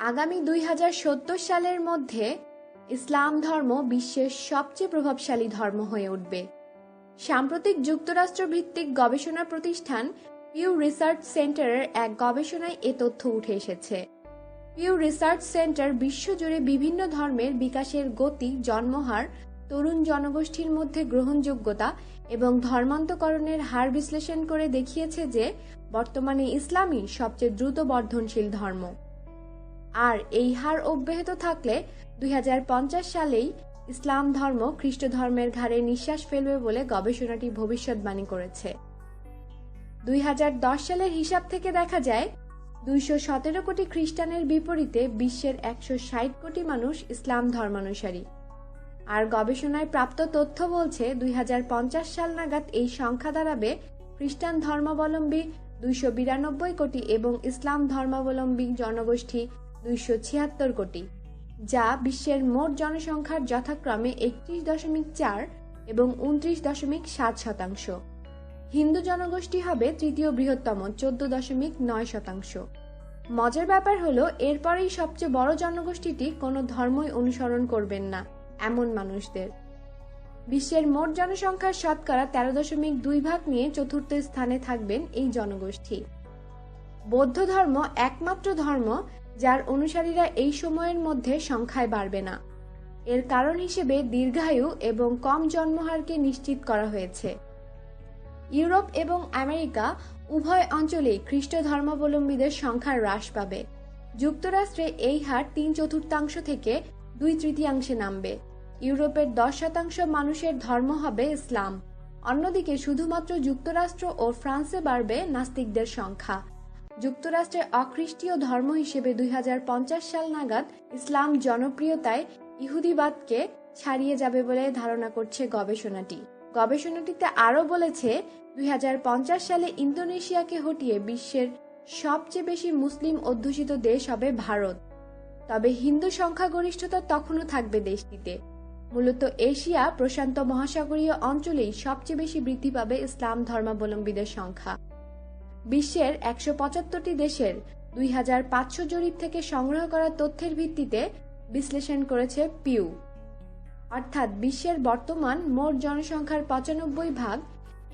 আগামী দুই হাজার সত্তর সালের মধ্যে ইসলাম ধর্ম বিশ্বের সবচেয়ে প্রভাবশালী ধর্ম হয়ে উঠবে। সাম্প্রতিক যুক্তরাষ্ট্র ভিত্তিক গবেষণা প্রতিষ্ঠান পিউ রিসার্চ সেন্টারের এক গবেষণায় এ তথ্য উঠে এসেছে। পিউ রিসার্চ সেন্টার বিশ্বজুড়ে বিভিন্ন ধর্মের বিকাশের গতি, জন্মহার, তরুণ জনগোষ্ঠীর মধ্যে গ্রহণযোগ্যতা এবং ধর্মান্তকরণের হার বিশ্লেষণ করে দেখিয়েছে যে বর্তমানে ইসলামই সবচেয়ে দ্রুত বর্ধনশীল ধর্ম। আর এই হার অব্যাহত থাকলে দুই হাজার পঞ্চাশ সালেই ইসলাম ধর্ম খ্রিস্ট ধর্মের ঘাড়ে নিঃশ্বাস ফেলবে বলে গবেষণাটি ভবিষ্যৎবাণী করেছে। দুই হাজার দশ সালের হিসাব থেকে দেখা যায়, দুইশো সতেরো কোটি খ্রিস্টানের বিপরীতে বিশ্বের একশো ষাট কোটি মানুষ ইসলাম ধর্মানুসারী। আর গবেষণায় প্রাপ্ত তথ্য বলছে, দুই হাজার পঞ্চাশ সাল নাগাদ এই সংখ্যা দাঁড়াবে খ্রিস্টান ধর্মাবলম্বী দুইশো বিরানব্বই কোটি এবং ইসলাম ধর্মাবলম্বী জনগোষ্ঠী দুইশো ছিয়াত্তর কোটি, যা বিশ্বের মোট জনসংখ্যার যথাক্রমে একত্রিশ দশমিক চার এবং উনত্রিশ দশমিক সাত শতাংশ। হিন্দু জনগোষ্ঠী হবে তৃতীয় বৃহত্তম, চোদ্দ দশমিক নয় শতাংশ। মজার ব্যাপার হলো, এরপরেই সবচেয়ে বড় জনগোষ্ঠীটি কোনো ধর্মই অনুসরণ করবেন না, এমন মানুষদের। বিশ্বের মোট জনসংখ্যার শতকরা তেরো দশমিক দুই ভাগ নিয়ে চতুর্থ স্থানে থাকবেন এই জনগোষ্ঠী। বৌদ্ধ ধর্ম একমাত্র ধর্ম যার অনুসারীরা এই সময়ের মধ্যে সংখ্যায় বাড়বে না। এর কারণ হিসেবে দীর্ঘায়ু এবং কম জন্মহারকে নিশ্চিত করা হয়েছে। ইউরোপ এবং আমেরিকা উভয় অঞ্চলেই খ্রিস্ট ধর্মাবলম্বীদের সংখ্যা হ্রাস পাবে। যুক্তরাষ্ট্রে এই হার তিন চতুর্থাংশ থেকে দুই তৃতীয়াংশে নামবে। ইউরোপের দশ শতাংশ মানুষের ধর্ম হবে ইসলাম। অন্যদিকে শুধুমাত্র যুক্তরাষ্ট্র ও ফ্রান্সে বাড়বে নাস্তিকদের সংখ্যা। যুক্তরাষ্ট্রে অখ্রিস্টীয় ধর্ম হিসেবে দুই হাজার পঞ্চাশ সাল নাগাদ ইসলাম জনপ্রিয়তায় ইহুদিবাদকে ছাড়িয়ে যাবে বলে ধারণা করছে গবেষণাটি। গবেষণাটিতে আরও বলেছে, দুই হাজার পঞ্চাশ সালে ইন্দোনেশিয়াকে হটিয়ে বিশ্বের সবচেয়ে বেশি মুসলিম অধ্যুষিত দেশ হবে ভারত। তবে হিন্দু সংখ্যাগরিষ্ঠতা তখনও থাকবে দেশটিতে। মূলত এশিয়া প্রশান্ত মহাসাগরীয় অঞ্চলেই সবচেয়ে বেশি বৃদ্ধি পাবে ইসলাম ধর্মাবলম্বীদের সংখ্যা। বিশ্বের একশো পঁচাত্তরটি দেশের দুই হাজার পাঁচশো জরিপ থেকে সংগ্রহ করা তথ্যের ভিত্তিতে বিশ্লেষণ করেছে পিউ। অর্থাৎ বিশ্বের বর্তমান মোট জনসংখ্যার পঁচানব্বই ভাগ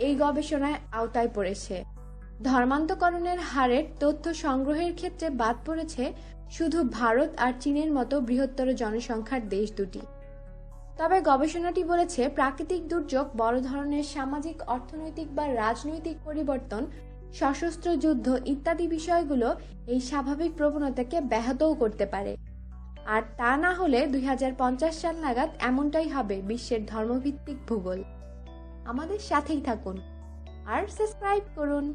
এই গবেষণায় আওতায় পড়েছে। ধর্মান্তকরণের হারের তথ্য সংগ্রহের ক্ষেত্রে বাদ পড়েছে শুধু ভারত আর চীনের মতো বৃহত্তর জনসংখ্যার দেশ দুটি। তবে গবেষণাটি বলেছে, প্রাকৃতিক দুর্যোগ বড় ধরনের সামাজিক, অর্থনৈতিক বা রাজনৈতিক পরিবর্তন সশস্ত্র যুদ্ধ ইত্যাদি বিষয়গুলো এই স্বাভাবিক প্রবণতাকে ব্যাহতও করতে পারে। আর তা না হলে দুই হাজার পঞ্চাশ সাল নাগাদ এমনটাই হবে বিশ্বের ধর্মভিত্তিক ভূগোল। আমাদের সাথেই থাকুন। আর সাবস্ক্রাইব করুন।